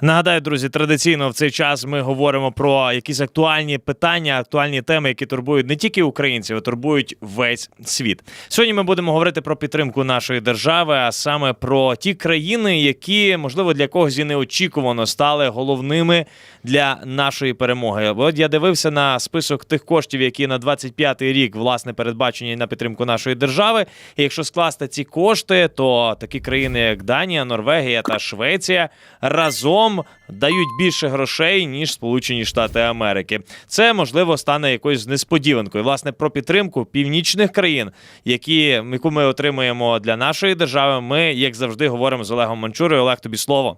Нагадаю, друзі, традиційно в цей час ми говоримо про якісь актуальні питання, актуальні теми, які турбують не тільки українців, а турбують весь світ. Сьогодні ми будемо говорити про підтримку нашої держави, а саме про ті країни, які можливо для когось і неочікувано стали головними для нашої перемоги. От я дивився на список тих коштів, які на 25-й рік власне передбачені на підтримку нашої держави. І якщо скласти ці кошти, то такі країни, як Данія, Норвегія та Швеція, разом дають більше грошей ніж Сполучені Штати Америки. Це можливо стане якоюсь несподіванкою. Власне про підтримку північних країн, які яку ми отримуємо для нашої держави. Ми, як завжди, говоримо з Олегом Манчурою. Олег, тобі слово.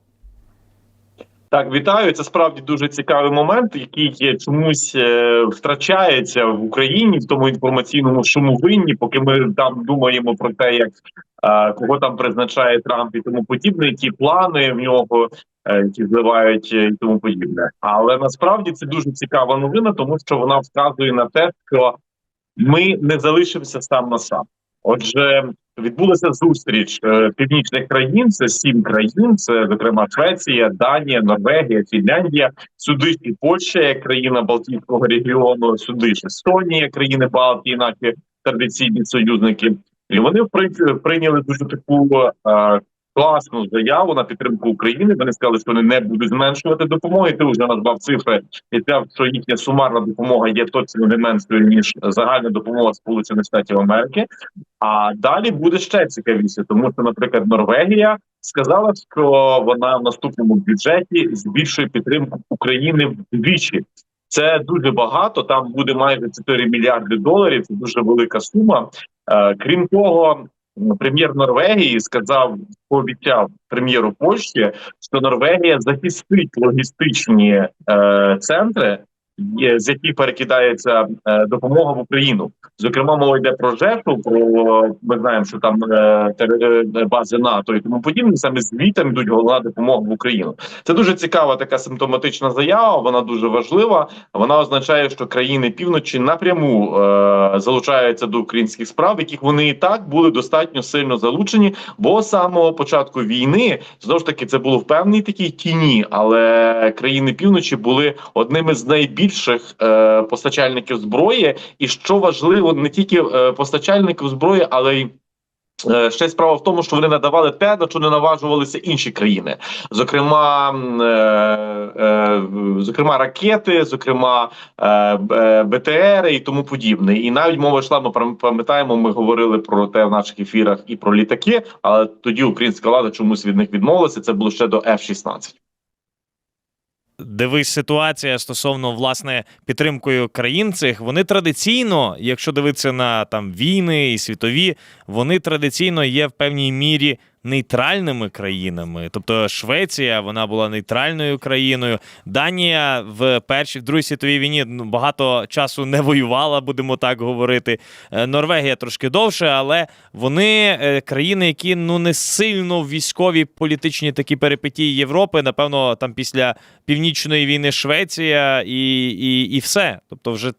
Так, вітаю. Це справді дуже цікавий момент, який чомусь е, втрачається в Україні в тому інформаційному шумовинні, поки ми там думаємо про те, як кого там призначає Трамп і тому подібне, які плани в нього, е, які зливають е, і тому подібне. Але насправді це дуже цікава новина, тому що вона вказує на те, що ми не залишимося сам на сам. Отже, відбулася зустріч е, північних країн. Це сім країн. Це зокрема Швеція, Данія, Норвегія, Фінляндія, сюди і Польща, як країна Балтійського регіону, сюди ж Естонія, країни Балтії, наші традиційні союзники. І вони в принципі прийняли дуже таку е, класну заяву на підтримку України. Вони сказали, що вони не будуть зменшувати допомоги. Ти вже назвав цифри і сказав, що їхня сумарна допомога є точно не меншою ніж загальна допомога Сполучених Штатів Америки. А далі буде ще цікавіше, тому що, наприклад, Норвегія сказала, що вона в наступному бюджеті збільшує підтримку України вдвічі. Це дуже багато. Там буде майже 4 мільярди доларів. Це дуже велика сума. Е, крім того, прем'єр Норвегії сказав, пообіцяв прем'єру Польщі, що Норвегія захистить логістичні е, центри, з яких перекидається е, допомога в Україну. Зокрема, мова йде про жертву. Про ми знаємо, що там е, е, бази НАТО і тому подібне. Саме звітам йдуть головна допомога в Україну. Це дуже цікава така симптоматична заява. Вона дуже важлива. Вона означає, що країни півночі напряму залучаються до українських справ, яких вони і так були достатньо сильно залучені. Бо з самого початку війни знову ж таки це було в певній такій тіні, але країни півночі були одними з найбільших е, постачальників зброї. І що важливо, не тільки е, постачальників зброї, але й Е, Ще справа в тому, що вони надавали те, на що не наважувалися інші країни, зокрема, е, е, зокрема, ракети, зокрема е, е, БТРи і тому подібне. І навіть мова йшла. Ми пам- пам'ятаємо, ми говорили про те в наших ефірах і про літаки. Але тоді українська влада чомусь від них відмовилася. Це було ще до F-16. Дивись, ситуація стосовно власне підтримкою країн цих. Вони традиційно, якщо дивитися на там війни і світові, вони традиційно є в певній мірі нейтральними країнами. Тобто Швеція вона була нейтральною країною. Данія в першій в другій світовій війні ну, багато часу не воювала, будемо так говорити. Е, Норвегія трошки довше, але вони е, країни, які ну не сильно військові політичні такі перипетії Європи. Напевно, там після північної війни Швеція і, і, і все. Тобто, вже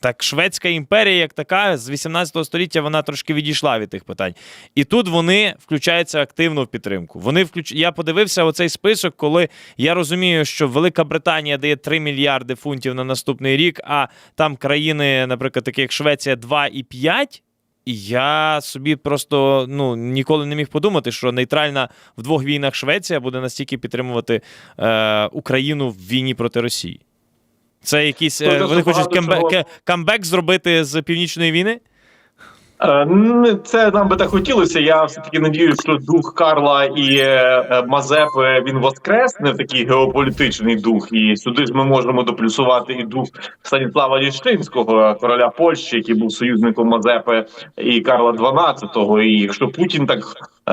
так Шведська імперія, як така, з 18 століття вона трошки відійшла від тих питань. І тут вони включаються активно в підтримку. Вони включ... Я подивився оцей список, коли я розумію, що Велика Британія дає 3 мільярди фунтів на наступний рік, а там країни, наприклад, такі як Швеція, 2,5. І я собі просто ну ніколи не міг подумати, що нейтральна в двох війнах Швеція буде настільки підтримувати е, Україну в війні проти Росії. Це якийсь. Е, вони хочуть багато камбе- чого. ке- камбек зробити з північної війни? Е, Це нам би так хотілося. Я все таки надіюсь, що дух Карла і е, е, Мазепи він воскресне такий геополітичний дух. І сюди ж ми можемо доплюсувати і дух Станіслава Ліщинського, короля Польщі, який був союзником Мазепи і Карла XII. І якщо Путін так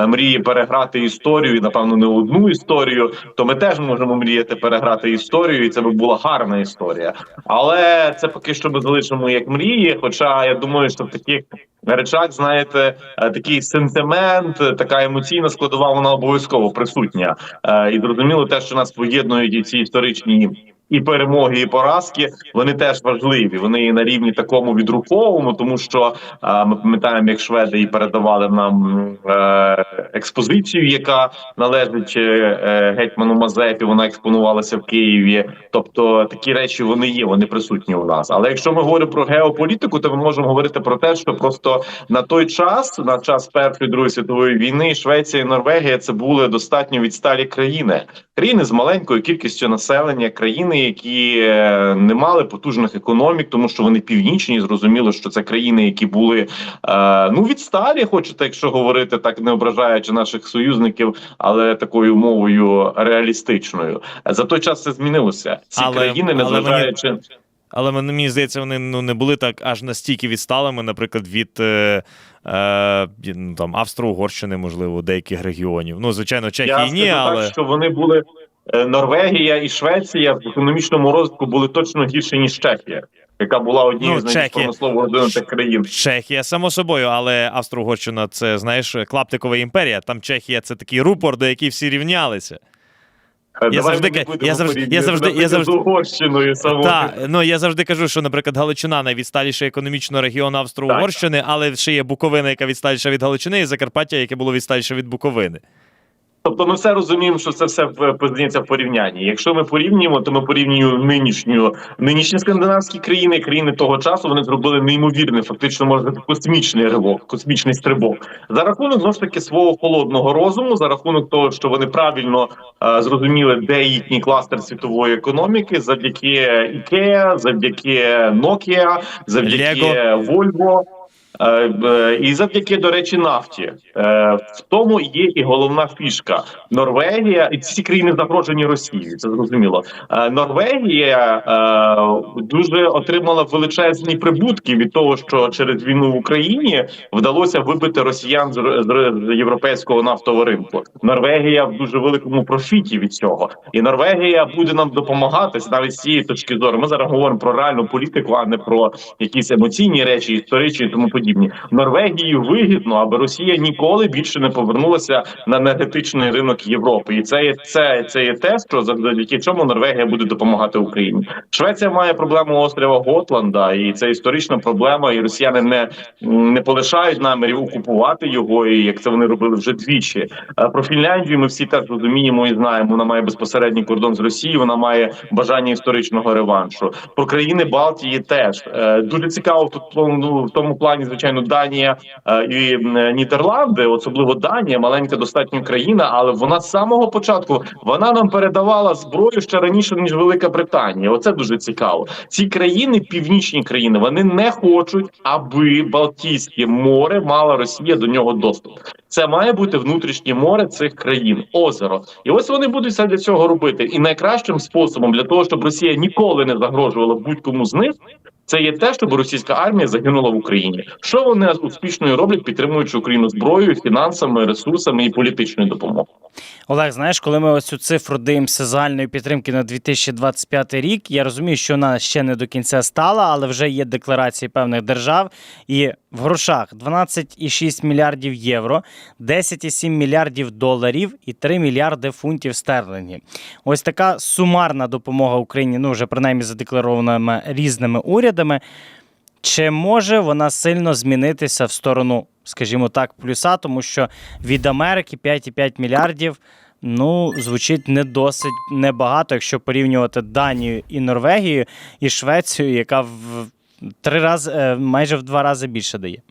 мріє переграти історію, і напевно не одну історію, то ми теж можемо мріяти переграти історію, і це би була гарна історія. Але це поки що ми залишимо як мрії. Хоча я думаю, що в таких речах, знаєте, е, такий сентимент, така емоційна складова, вона обов'язково присутня. Е, І зрозуміло те, що нас поєднують і ці історичні і перемоги, і поразки вони теж важливі. Вони на рівні такому відруковому, тому що е, ми пам'ятаємо, як шведи і передавали нам е, експозицію, яка належить е, е, гетьману Мазепі. Вона експонувалася в Києві. Тобто такі речі вони є, вони присутні у нас. Але якщо ми говоримо про геополітику, то ми можемо говорити про те, що просто на той час, на час першої другої світової війни, Швеція і Норвегія це були достатньо відсталі країни. Країни з маленькою кількістю населення, країни, які е, не мали потужних економік, тому що вони північні. Зрозуміло, що це країни, які були е, ну відсталі, хочете, якщо говорити так, не ображаючи наших союзників, але такою мовою реалістичною. За той час це змінилося. Ці Але- країни, але мені- Але мені, здається, вони ну не були так аж настільки відсталими, наприклад, від е, е, ну, там Австро-Угорщини, можливо, деяких регіонів. Ну, звичайно, Чехії Я ні, але так, що вони були Норвегія і Швеція в економічному розвитку були точно гірше ніж Чехія, яка була однією Ну, з найбільш промислово розвинутих країн. Чехія, само собою, але Австро-Угорщина це знаєш клаптикова імперія. Там Чехія це такий рупор, до який всі рівнялися. Е, Я Давай завжди я завжди- я завжди- я завжди- Угорщиною. Так, ну я завжди кажу, що, наприклад, Галичина найвідсталіший економічно регіон Австро-Угорщини, але ще є Буковина, яка відсталіша від Галичини, і Закарпаття, яке було відсталіше від Буковини. Тобто ми все розуміємо, що це все познається в порівнянні. Якщо ми порівнюємо, то ми порівнюємо нинішню нинішні скандинавські країни, країни того часу вони зробили неймовірний, фактично можна космічний ривок, космічний стрибок за рахунок знову ж таки свого холодного розуму, за рахунок того, що вони правильно е, зрозуміли, де їхній кластер світової економіки, завдяки Ікеа, завдяки Nokia, завдяки Volvo. Е, е, І завдяки, до речі, нафті Е, в тому є і головна фішка. Норвегія і ці країни загрожені Росією. Це зрозуміло. Норвегія дуже отримала величезні прибутки від того, що через війну в Україні вдалося вибити росіян з, європейського нафтового ринку. Норвегія в дуже великому профіті від цього, і Норвегія буде нам допомагати навіть з цієї точки зору. Ми зараз говоримо про реальну політику, а не про якісь емоційні речі, історичні тому подібні. Норвегії вигідно, аби Росія ніколи більше не повернулася на енергетичний ринок Європи, і це є це, це є те, що завдяки чому Норвегія буде допомагати Україні. Швеція має проблему острова Готланда, і це історична проблема. І росіяни не, не полишають намірів окупувати його, і як це вони робили вже двічі. Е, Про Фінляндію ми всі теж розуміємо і знаємо. Вона має безпосередній кордон з Росією. Вона має бажання історичного реваншу. Про країни Балтії теж Е, дуже цікаво тут ну, в тому плані, звичайно, Данія е, і Нідерланди, особливо Данія, маленька достатньо країна, але вона з самого початку вона нам передавала зброю ще раніше ніж Велика Британія. Оце дуже цікаво. Ці країни, північні країни, вони не хочуть, аби Балтійське море мала Росія до нього доступ. Це має бути внутрішнє море цих країн, озеро. І ось вони будуть все для цього робити. І найкращим способом для того, щоб Росія ніколи не загрожувала будь-кому з них. Це є те, щоб російська армія загинула в Україні. Що вони успішно роблять, підтримуючи Україну зброєю, фінансами, ресурсами і політичною допомогою. Олег, знаєш, коли ми ось цю цифру дивимося загальної підтримки на 2025 рік, я розумію, що вона ще не до кінця стала, але вже є декларації певних держав. І в грошах 12,6 мільярдів євро, 10,7 мільярдів доларів і 3 мільярди фунтів стерлингів. Ось така сумарна допомога Україні, ну вже принаймні задекларованими різними урядами. Чи може вона сильно змінитися в сторону, скажімо так, плюса, тому що від Америки 5,5 мільярдів ну, звучить не досить небагато, якщо порівнювати Данію і Норвегію, і Швецію, яка в три рази, е, майже в два рази більше дає.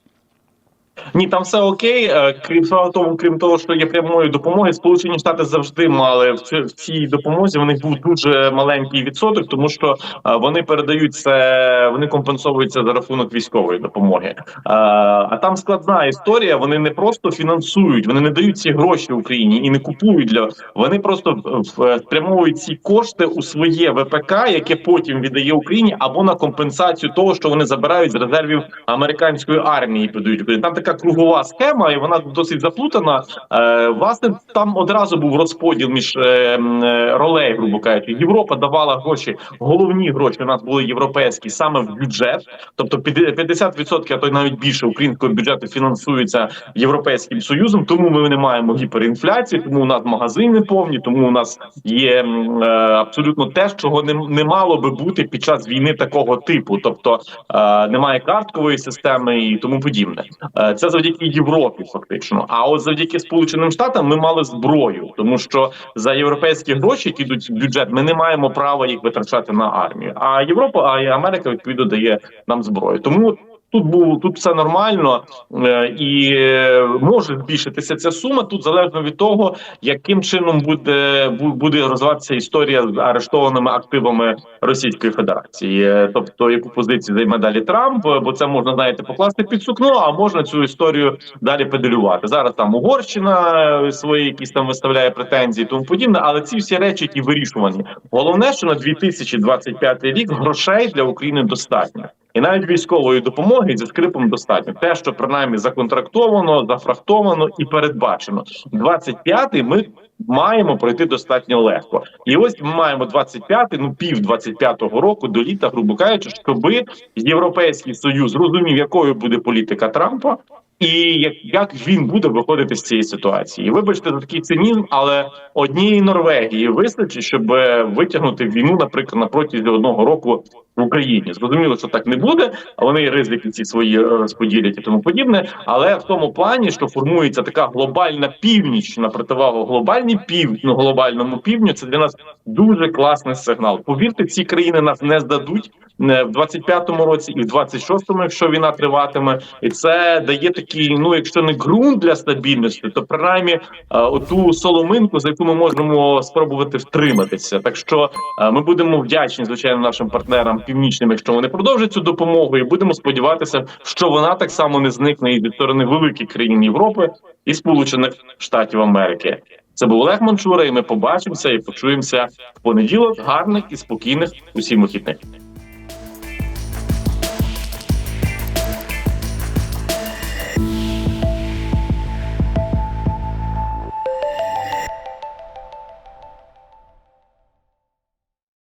Ні, там все окей. Е, Крім тому, крім того, що є прямої допомоги, Сполучені Штати завжди мали в цій, допомозі. Них був дуже маленький відсоток, тому що е, вони передають це, вони компенсовуються за рахунок військової допомоги. Е, А там складна історія. Вони не просто фінансують, вони не дають ці гроші Україні і не купують для вони просто в- в- спрямовують ці кошти у своє ВПК, яке потім віддає Україні, або на компенсацію того, що вони забирають з резервів американської армії. і. Там така така кругова схема, і вона досить заплутана. Е, власне, там одразу був розподіл між е, е, ролей, грубо кажучи. Європа давала гроші, головні гроші у нас були європейські саме в бюджет. Тобто під- 50%, а то й навіть більше українського бюджету фінансується європейським союзом. Тому ми не маємо гіперінфляції, тому у нас магазини повні, тому у нас є е, абсолютно те, чого не, не мало би бути під час війни такого типу. Тобто е, немає карткової системи і тому подібне. Е, Це завдяки Європі, фактично. А от завдяки Сполученим Штатам ми мали зброю, тому що за європейські гроші, які йдуть в бюджет, ми не маємо права їх витрачати на армію. А Європа, а і Америка відповідно дає нам зброю. Тому. Тут був тут все нормально е, і е, може збільшитися ця сума. Тут залежно від того, яким чином буде бу- буде розвиватися історія з арештованими активами Російської Федерації, Е, тобто яку позицію займе далі Трамп, бо це можна знаєте покласти під сукно, а можна цю історію далі педалювати. Зараз там Угорщина свої якісь там виставляє претензії, тому подібне. Але ці всі речі, які вирішувані, головне, що на 2025 рік грошей для України достатньо. І навіть військової допомоги зі скрипом достатньо. Те, що принаймні законтрактовано, зафрахтовано і передбачено. 25-й ми маємо пройти достатньо легко. І ось ми маємо 25-й, ну пів 25-го року до літа, грубо кажучи, щоби Європейський Союз розумів, якою буде політика Трампа. І як, як він буде виходити з цієї ситуації, вибачте за такий цинізм, але однієї Норвегії вистачить, щоб е, витягнути війну, наприклад, на протязі одного року в Україні. Зрозуміло, що так не буде, а вони і ризики ці свої е, розподілять і тому подібне. Але в тому плані, що формується така глобальна північ на противагу глобальній пів, ну, глобальному півдню, це для нас дуже класний сигнал. Повірте, ці країни нас не здадуть е, в 25-му році і в 26-му, якщо війна триватиме, і це дає такий, ну якщо не ґрунт для стабільності, то принаймні е, оту соломинку, за яку ми можемо спробувати втриматися. Так що ми будемо вдячні звичайно нашим партнерам північним, якщо вони продовжать цю допомогу, і будемо сподіватися, що вона так само не зникне і від сторони великих країн Європи і Сполучених Штатів Америки. Це був Олег Манчура, і ми побачимося і почуємося в понеділок. Гарних і спокійних усім вихідних.